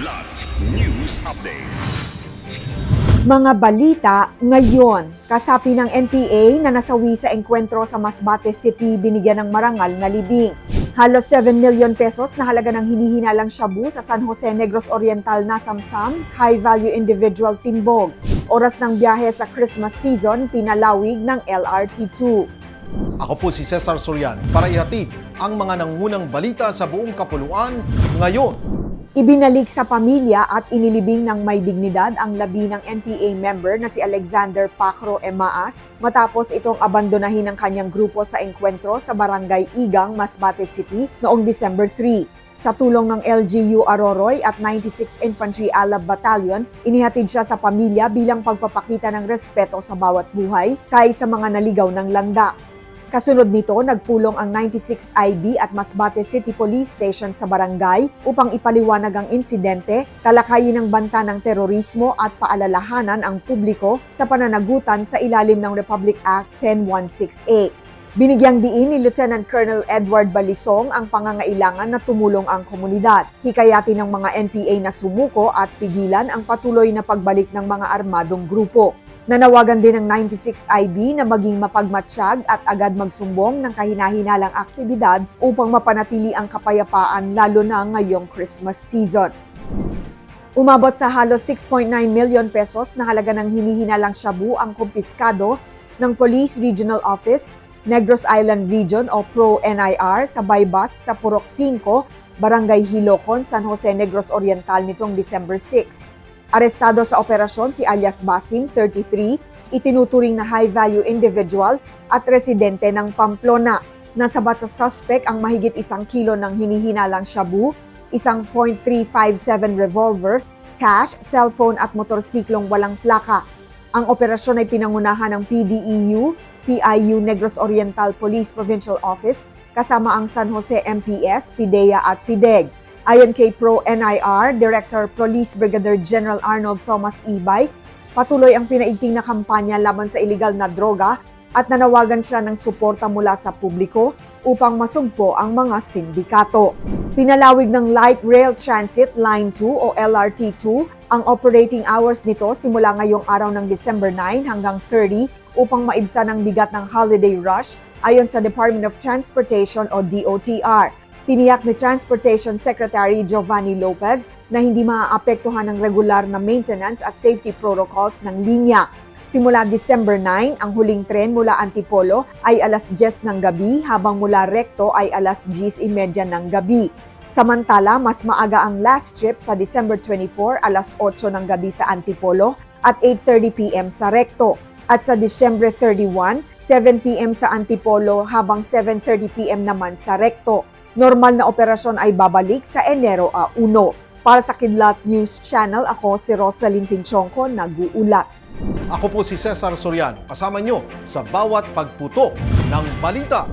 Kidlat News Updates. Mga balita ngayon. Kasapi ng NPA na nasawi sa engkwentro sa Masbate City binigyan ng marangal na libing. Halos 7 million pesos na halaga ng hinihinalang shabu sa San Jose Negros Oriental na Samsam, High Value Individual Timbog. Oras ng biyahe sa Christmas season, pinalawig ng LRT2. Ako po si Cesar Sorian para ihatid ang mga nangunang balita sa buong kapuluan ngayon. Ibinalik sa pamilya at inilibing ng may dignidad ang labi ng NPA member na si Alexander Pacro Emaas matapos itong abandonahin ng kanyang grupo sa engkwentro sa Barangay Igang, Masbate City noong December 3. Sa tulong ng LGU Aroroy at 96th Infantry Alab Battalion, inihatid siya sa pamilya bilang pagpapakita ng respeto sa bawat buhay kahit sa mga naligaw ng landas. Kasunod nito, nagpulong ang 96th IB at Masbate City Police Station sa barangay upang ipaliwanag ang insidente, talakayin ang banta ng terorismo at paalalahanan ang publiko sa pananagutan sa ilalim ng Republic Act 10168. Binigyang diin ni Lieutenant Colonel Edward Balisong ang pangangailangan na tumulong ang komunidad. Hikayati ng mga NPA na sumuko at pigilan ang patuloy na pagbalik ng mga armadong grupo. Nanawagan din ng 96th IB na maging mapagmatsyag at agad magsumbong ng kahinahinalang aktibidad upang mapanatili ang kapayapaan lalo na ngayong Christmas season. Umabot sa halos 6.9 million pesos na halaga ng hinihinalang shabu ang kumpiskado ng Police Regional Office, Negros Island Region o PRO-NIR sa Baybast sa Purok 5, Barangay Hilocon, San Jose Negros Oriental nitong December 6. Arestado sa operasyon si alias Basim, 33, itinuturing na high-value individual at residente ng Pamplona. Nasabat sa suspect ang mahigit isang kilo ng hinihinalang shabu, isang .357 revolver, cash, cellphone at motorsiklong walang plaka. Ang operasyon ay pinangunahan ng PDEU, PIU Negros Oriental Police Provincial Office kasama ang San Jose MPS, PIDEA at PIDEG. Ayon kay Pro NIR, Director Police Brigadier General Arnold Thomas Ibay, patuloy ang pinaigting na kampanya laban sa illegal na droga at nanawagan siya ng suporta mula sa publiko upang masugpo ang mga sindikato. Pinalawig ng Light Rail Transit Line 2 o LRT2 ang operating hours nito simula ngayong araw ng December 9 hanggang 30 upang maibsan ang bigat ng holiday rush ayon sa Department of Transportation o DOTR. Tiniyak ni Transportation Secretary Giovanni Lopez na hindi maaapektuhan ng regular na maintenance at safety protocols ng linya. Simula December 9, ang huling tren mula Antipolo ay alas 10 ng gabi habang mula Recto ay alas 10.30 ng gabi. Samantala, mas maaga ang last trip sa December 24 alas 8 ng gabi sa Antipolo at 8.30pm sa Recto. At sa December 31, 7pm sa Antipolo habang 7.30pm naman sa Recto. Normal na operasyon ay babalik sa Enero a 1. Para sa Kidlat News Channel, ako si Rosalyn Sinchonko, nag-uulat. Ako po si Cesar Sorian, kasama nyo sa bawat pagputo ng balita.